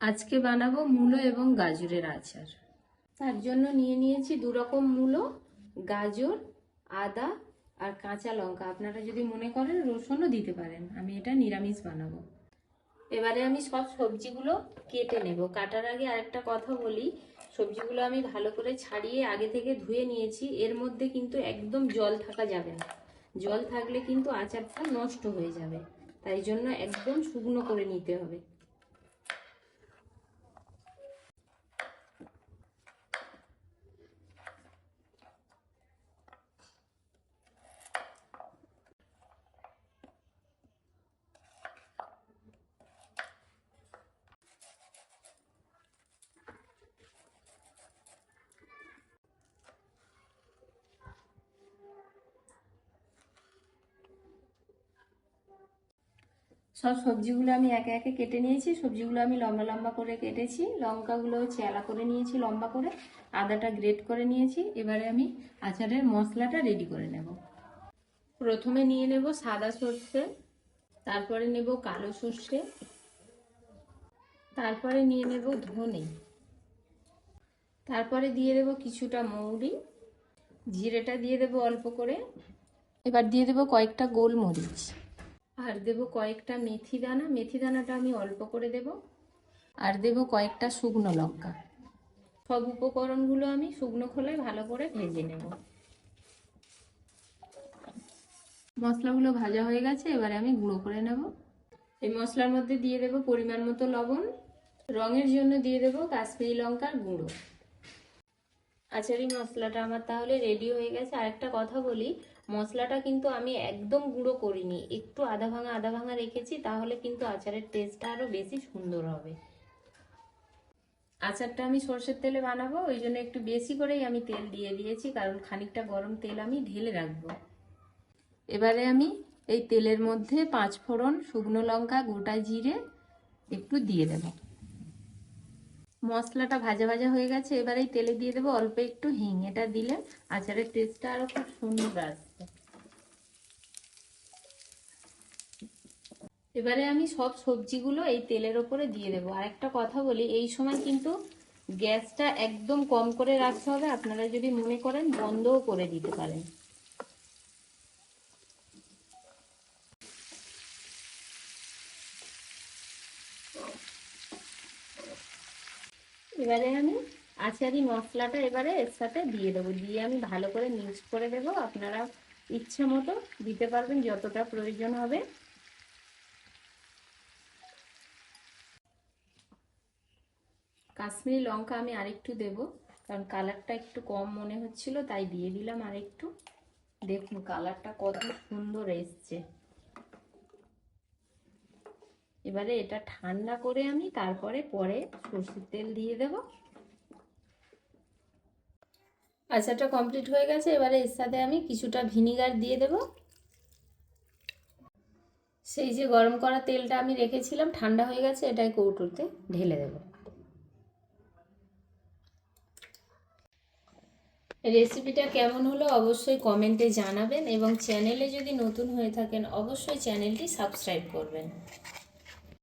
আজকে বানাবো মূলো এবং গাজরের আচার। তার জন্য নিয়ে নিয়েছি দু রকম মূলো, গাজর, আদা আর কাঁচা লঙ্কা। আপনারা যদি মনে করেন রসুনও দিতে পারেন। আমি এটা নিরামিষ বানাবো। এবারে আমি সব সবজিগুলো কেটে নেব। কাটার আগে আরেকটা কথা বলি। সবজিগুলো আমি ভালো করে ছাড়িয়ে আগে থেকে ধুয়ে নিয়েছি। এর মধ্যে কিন্তু একদম জল থাকা যাবে না। জল থাকলে কিন্তু আচারটা নষ্ট হয়ে যাবে। তাই জন্য একদম শুকনো করে নিতে হবে। সব সবজিগুলো আমি একে একে কেটে নিয়েছি। সবজিগুলো আমি লম্বা লম্বা করে কেটেছি। লঙ্কাগুলো চেলা করে নিয়েছি লম্বা করে। আদাটা গ্রেট করে নিয়েছি। এবারে আমি আচারের মশলাটা রেডি করে নেব। প্রথমে নিয়ে নেব সাদা সর্ষে, তারপরে নেব কালো সর্ষে, তারপরে নিয়ে নেব ধনে, তারপরে দিয়ে দেব কিছুটা মৌরি, জিরেটা দিয়ে দেব অল্প করে। এবার দিয়ে দেব কয়েকটা গোলমরিচ। আর দেব কয়েকটা মেথি দানা। মেথি দানাটা আমি অল্প করে দেব। আর দেব কয়েকটা শুকনো লঙ্কা। সব উপকরণগুলো আমি শুকনো খোলায় ভালো করে ভেজে নেব। মশলাগুলো ভাজা হয়ে গেছে, এবারে আমি গুঁড়ো করে নেব। এই মশলার মধ্যে দিয়ে দেব পরিমাণ মতো লবণ। রঙের জন্য দিয়ে দেব কাশ্মীরি লঙ্কার গুঁড়ো। আচারি মশলাটা আমার তাহলে রেডি হয়ে গেছে। আরেকটা কথা বলি, মশলাটা কিন্তু আমি একদম গুঁড়ো করিনি। একটু আধা ভাঙা আধা ভাঙা রেখেছি, তাহলে কিন্তু আচারের টেস্টটা আরও বেশি সুন্দর হবে। আচারটা আমি সর্ষের তেলে বানাবো, ওই জন্য একটু বেশি করেই আমি তেল দিয়ে দিয়েছি, কারণ খানিকটা গরম তেল আমি ঢেলে রাখব। এবারে আমি এই তেলের মধ্যে পাঁচ ফোড়ন শুকনো লঙ্কা, গোটা জিরে একটু দিয়ে দেব। মশলাটা ভাজা ভাজা হয়ে গেছে, এবার এই তেলে দিয়ে দেবো অল্প একটু হিং। এটা দিলে আচারের টেস্টটা আরও খুব সুন্দর আসবে। এবারে আমি সব সবজিগুলো এই তেলের ওপরে দিয়ে দেবো। আরেকটা কথা বলি, এই সময় কিন্তু গ্যাসটা একদম কম করে রাখতে হবে। আপনারা যদি মনে করেন বন্ধও করে দিতে পারেন। এবারে আমি আচারি মশলাটা এবারে এর সাথে দিয়ে দেবো। দিয়ে আমি ভালো করে মিক্স করে দেব। আপনারা ইচ্ছে মতো দিতে পারবেন, যতটা প্রয়োজন হবে। কাশ্মীরি লঙ্কা আমি আরেকটু দেব, কারণ কালারটা একটু কম মনে হচ্ছিল, তাই দিয়ে দিলাম আরেকটু। দেখুন, কালারটা কত সুন্দর এসছে। এবারে এটা ঠান্ডা করে আমি তারপরে পরে সর্ষের তেল দিয়ে দেব। আচারটা কমপ্লিট হয়ে গেছে, এবারে এর সাথে আমি কিছুটা ভিনিগার দিয়ে দেব। সেই যে গরম করা তেলটা আমি রেখেছিলাম, ঠান্ডা হয়ে গেছে এটাই কৌটোতে ঢেলে দেব। রেসিপিটা কেমন হলো অবশ্যই কমেন্টে জানাবেন এবং চ্যানেলে যদি নতুন হয়ে থাকেন, অবশ্যই চ্যানেলটি সাবস্ক্রাইব করবেন।